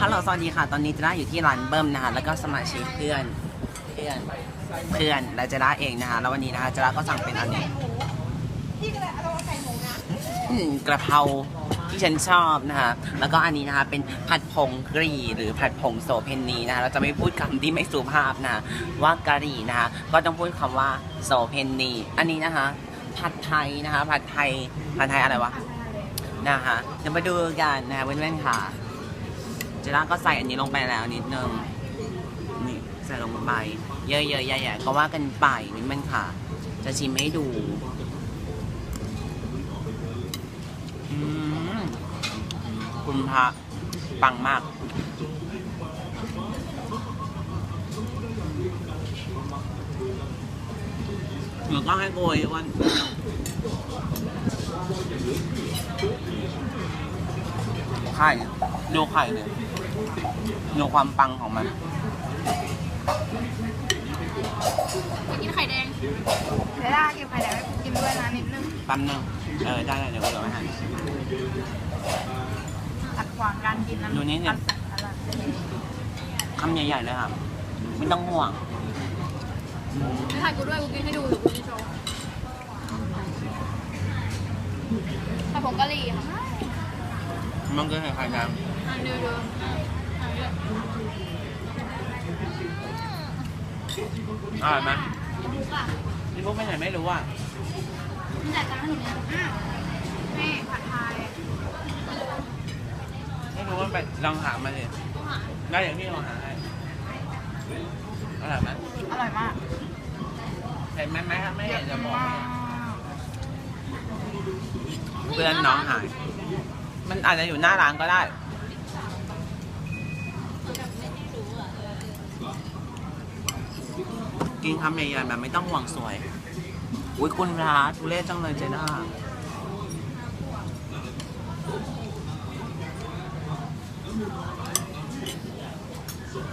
ฮัลโหลสวัสดีค่ะ ตอนนี้เจด้าอยู่ที่ร้านเบิ้มนะคะ แล้วก็สมาชิกเพื่อน เพื่อน เพื่อน และเจด้าเองนะคะ แล้ววันนี้นะคะเจด้าก็สั่งเป็นอันนี้อืมกระเพราที่ฉันชอบนะคะ แล้วก็อันนี้นะคะเป็นผัดผงกะหรี่หรือผัดผงโสเพณีนะคะ เราจะไม่พูดคำที่ไม่สุภาพนะคะว่ากะหรี่นะคะ ก็ต้องพูดคำว่าโสเพณีอันนี้นะคะ ผัดไทยนะคะ ผัดไทย ผัดไทยอะไรวะ นะคะ เดี๋ยวมาดูกันนะคะเพื่อนๆค่ะ เจล่าก็ใส่อันนี้ลงไปแล้วนิดนึง นี่ใส่ลงไป เยอะๆใหญ่ๆก็ว่ากันไปนี่มันค่ะ จะชิมให้ดูคุณพระปังมาก หนูก็ให้โกยวันไข่ ดูไข่เนี่ยดูความปังของมันกินไข่แดงเดี๋ยวได้กินไข่แดงให้กูกินด้วยนะนิดนึงแป๊บนึงเออได้ๆเดี๋ยวกูเดี๋ยวให้ขัดขวางการกินนะดูนี่เนี่ยอะไรคำใหญ่ๆเลยครับไม่ต้องห่วงไม่ถ่ายกูด้วยกูกินให้ดูหรือกูจะโชว์ผัดผงกะหรี่ค่ะมันก็คือไข่แดงอันเดียวเดียวอันเดียวอร่อยไหมรู้ป่ะนี่พวกไปไหนไม่รู้อะมันจ่ายตังค์ให้หนูเนี่ยอ้าวนี่ผัดไทยไม่รู้ว่าไปลองหามาเลยต้องหาได้อย่างที่เราหาให้อร่อยไหมอร่อยมากเห็นไหมไหมครับไม่เห็นจะบอกมากเพื่อนน้องหาย มันอาจจะอยู่หน้าร้านก็ได้ กินคำใหญ่ๆแบบไม่ต้องห่วงสวย อุ้ยคุณพระทุเรศจังเลยเจด้า